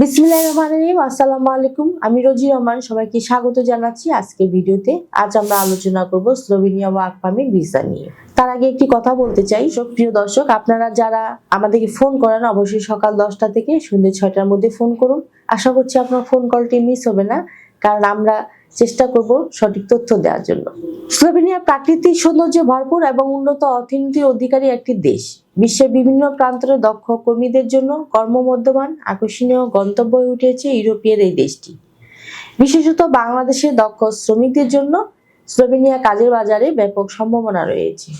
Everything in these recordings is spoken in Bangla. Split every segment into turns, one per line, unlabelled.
বিসমিল্লাহির রহমানির রহিম। আসসালামু আলাইকুম। আমি রোজি রহমান, সবাইকে স্বাগত জানাচ্ছি আজকের ভিডিওতে। আজ আমরা আলোচনা করব স্লোভেনিয়া ওয়ার্ক পারমিট ভিসা নিয়ে। তার আগে একটি কথা বলতে চাই। সক্রিয় দর্শক, আপনারা যারা আমাদেরকে ফোন করেন, অবশ্যই সকাল দশটা থেকে সন্ধ্যে ছয়টার মধ্যে ফোন করুন। আশা করছি আপনার ফোন কলটি মিস হবে না, কারণ আমরা চেষ্টা করব সঠিক তথ্য দেওয়ার জন্য। স্লোভেনিয়া প্রাকৃতিক সৌন্দর্য ভরপুর এবং উন্নত অর্থনীতির অধিকারী একটি দেশ। বিশ্বের বিভিন্ন প্রান্তরে দক্ষ কর্মীদের জন্য কর্মমধ্যমান, আকর্ষণীয় গন্তব্য হয়ে উঠেছে ইউরোপের এই দেশটি। বিশেষত বাংলাদেশের দক্ষ শ্রমিকদের জন্য স্লোভেনিয়া কাজের বাজারে ব্যাপক সম্ভাবনা রয়েছে।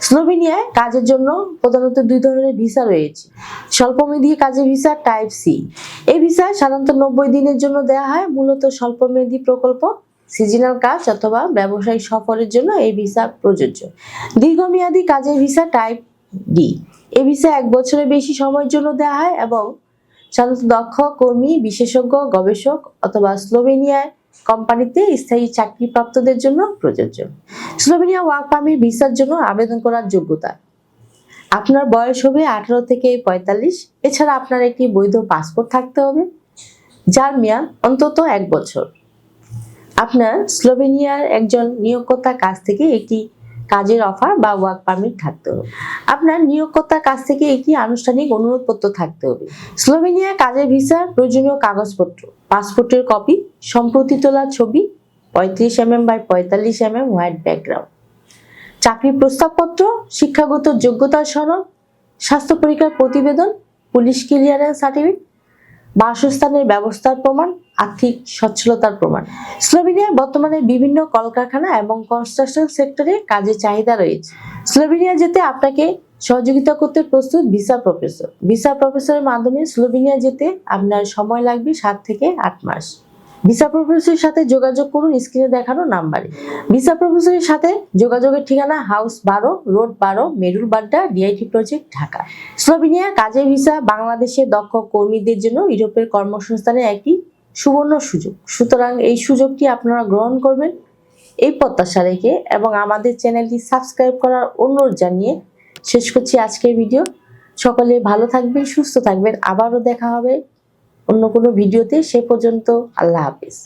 স্লোভেনিয়ায় কাজের জন্য প্রধানত দুই ধরনের ভিসা রয়েছে। স্বল্পমেয়াদী কাজের ভিসা টাইপ সি। এই ভিসা সাধারণত নব্বই দিনের জন্য দেওয়া হয়। মূলত স্বল্পমেয়াদী প্রকল্প সিজনাল কাজ অথবা ব্যবসায়িক সফরের জন্য এই ভিসা প্রযোজ্য। দীর্ঘমেয়াদী কাজের ভিসা টাইপ ডি এই ভিসা এক বছরের বেশি সময়ের জন্য দেওয়া হয় এবং সাধারণত দক্ষ কর্মী, বিশেষজ্ঞ, গবেষক অথবা স্লোভেনিয়ায় কোম্পানিতে স্থায়ী চাকরিপ্রাপ্তদের জন্য প্রযোজ্য। স্লোভেনিয়া ওয়ার্ক পারমিট ভিসার জন্য আবেদন করার যোগ্যতা। আপনার বয়স হবে আঠারো থেকে পঁয়তাল্লিশ। এছাড়া আপনার একটি বৈধ পাসপোর্ট থাকতে হবে, যার মেয়াদ অন্তত এক বছর। আপনার স্লোভেনিয়ার একজন নিয়োগকর্তার কাছ থেকে একটি কাজের অফার বা ওয়ার্ক পারমিট থাকতে হবে। আপনার নিয়োগকর্তার কাছ থেকে একটি আনুষ্ঠানিক অনুরোধপত্র থাকতে হবে। স্লোভেনিয়া কাজের ভিসার প্রয়োজনীয় কাগজপত্র, পাসপোর্টের কপি সম্প্রতি তোলা ছবি, পঁয়ত্রিশ এমএম বাই পঁয়তাল্লিশ এমএম হোয়াইট ব্যাকগ্রাউন্ড চাকরি প্রস্তাবপত্র, শিক্ষাগত যোগ্যতার সনদ, স্বাস্থ্য পরীক্ষার প্রতিবেদন, পুলিশ ক্লিয়ারেন্স সার্টিফিকেট, বাসস্থানের ব্যবস্থার প্রমাণ, আর্থিক সচ্ছলতার প্রমাণ। স্লোভেনিয়ায় বর্তমানে বিভিন্ন কলকারখানা এবং কনস্ট্রাকশন সেক্টরে কাজের চাহিদা রয়েছে। স্লোভেনিয়া যেতে আপনাকে সহযোগিতা করতে প্রস্তুত ভিসা প্রফেসর। ভিসা প্রফেসরের মাধ্যমে স্লোভেনিয়া যেতে আপনার সময় লাগবে সাত থেকে আট মাস। ভিসা প্রফেসরের সাথে যোগাযোগ করুন স্ক্রিনে দেখানো নাম্বারে। ভিসা প্রফেসরের সাথে যোগাযোগের ঠিকানা হাউস বারো রোড বারো Merul Badda DIT project Dhaka Slovenia কাজের ভিসা বাংলাদেশের দক্ষ কর্মীদের জন্য ইউরোপের কর্মসংস্থানের একটি সুবর্ণ সুযোগ। সুতরাং এই সুযোগটি আপনারা গ্রহণ করবেন এই প্রত্যাশা রেখে এবং আমাদের চ্যানেলটি সাবস্ক্রাইব করার অনুরোধ জানিয়ে শেষ করছি আজকের ভিডিও। সকলে ভালো থাকবেন, সুস্থ থাকবেন। আবারও দেখা হবে অন্য কোনো ভিডিওতে সে পর্যন্ত আল্লাহ হাফিজ।